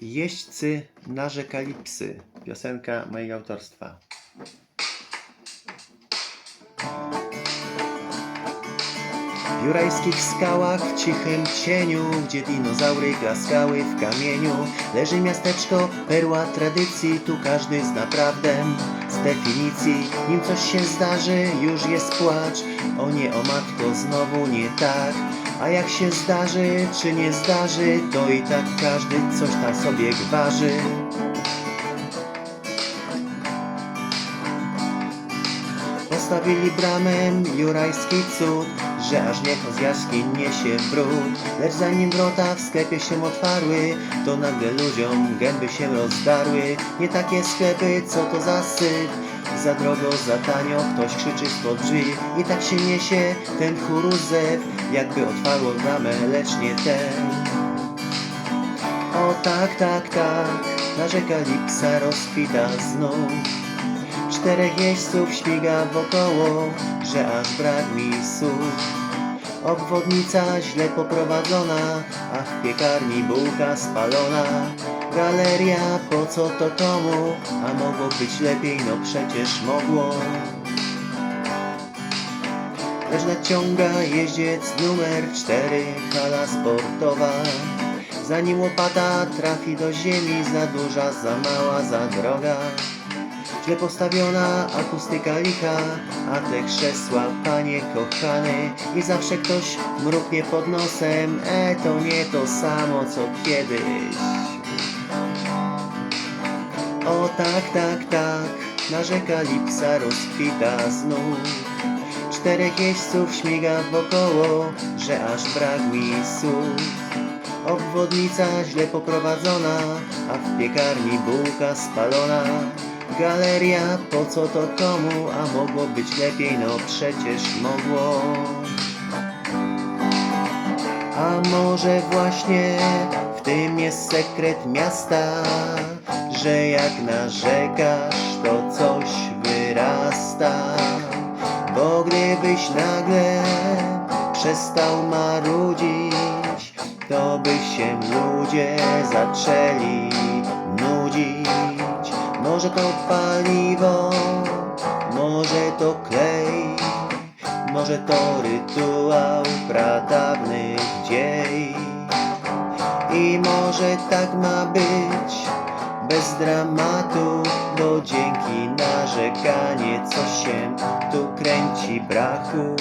Jeźdźcy narzekali psy. Piosenka mojego autorstwa. W jurajskich skałach, w cichym cieniu, gdzie dinozaury klaskały w kamieniu, leży miasteczko, perła tradycji, tu każdy zna prawdę z definicji. Nim coś się zdarzy, już jest płacz, o nie, o matko, znowu nie tak. A jak się zdarzy, czy nie zdarzy, to i tak każdy coś tam sobie gwarzy. Postawili bramę jurajski cud, że aż niech z jaskiń niesie brud. Lecz zanim wrota w sklepie się otwarły, to nagle ludziom gęby się rozdarły. Nie takie sklepy, co to za syf, za drogo, za tanio, ktoś krzyczy spod drzwi. I tak się niesie ten chóru zew, jakby otwarło bramę, lecz nie ten. O tak, tak, tak, narzekali psa rozkwita znów. Czterech jeźdźców śmiga wokoło, że aż brak mi słów. Obwodnica źle poprowadzona, a w piekarni bułka spalona. Galeria, po co to komu? A mogło być lepiej, no przecież mogło. Lecz naciąga jeździec numer cztery, hala sportowa. Zanim łopata trafi do ziemi, za duża, za mała, za droga. Źle postawiona akustyka licha, a te krzesła, panie kochany, i zawsze ktoś mruknie pod nosem, e, to nie to samo co kiedyś. O tak, tak, tak, narzekali psa rozkwita znów. Czterech jeźdźców śmiga wokoło, że aż brak mi słów. Obwodnica źle poprowadzona, a w piekarni bułka spalona. Galeria, po co to komu, a mogło być lepiej, no przecież mogło. A może właśnie w tym jest sekret miasta, że jak narzekasz, to coś wyrasta. Bo gdybyś nagle przestał marudzić, to by się ludzie zaczęli nudzić. Może to paliwo, może to klej, może to rytuał pradawnych dziej. I może tak ma być, bez dramatu, bo dzięki narzekanie coś się tu kręci brachu.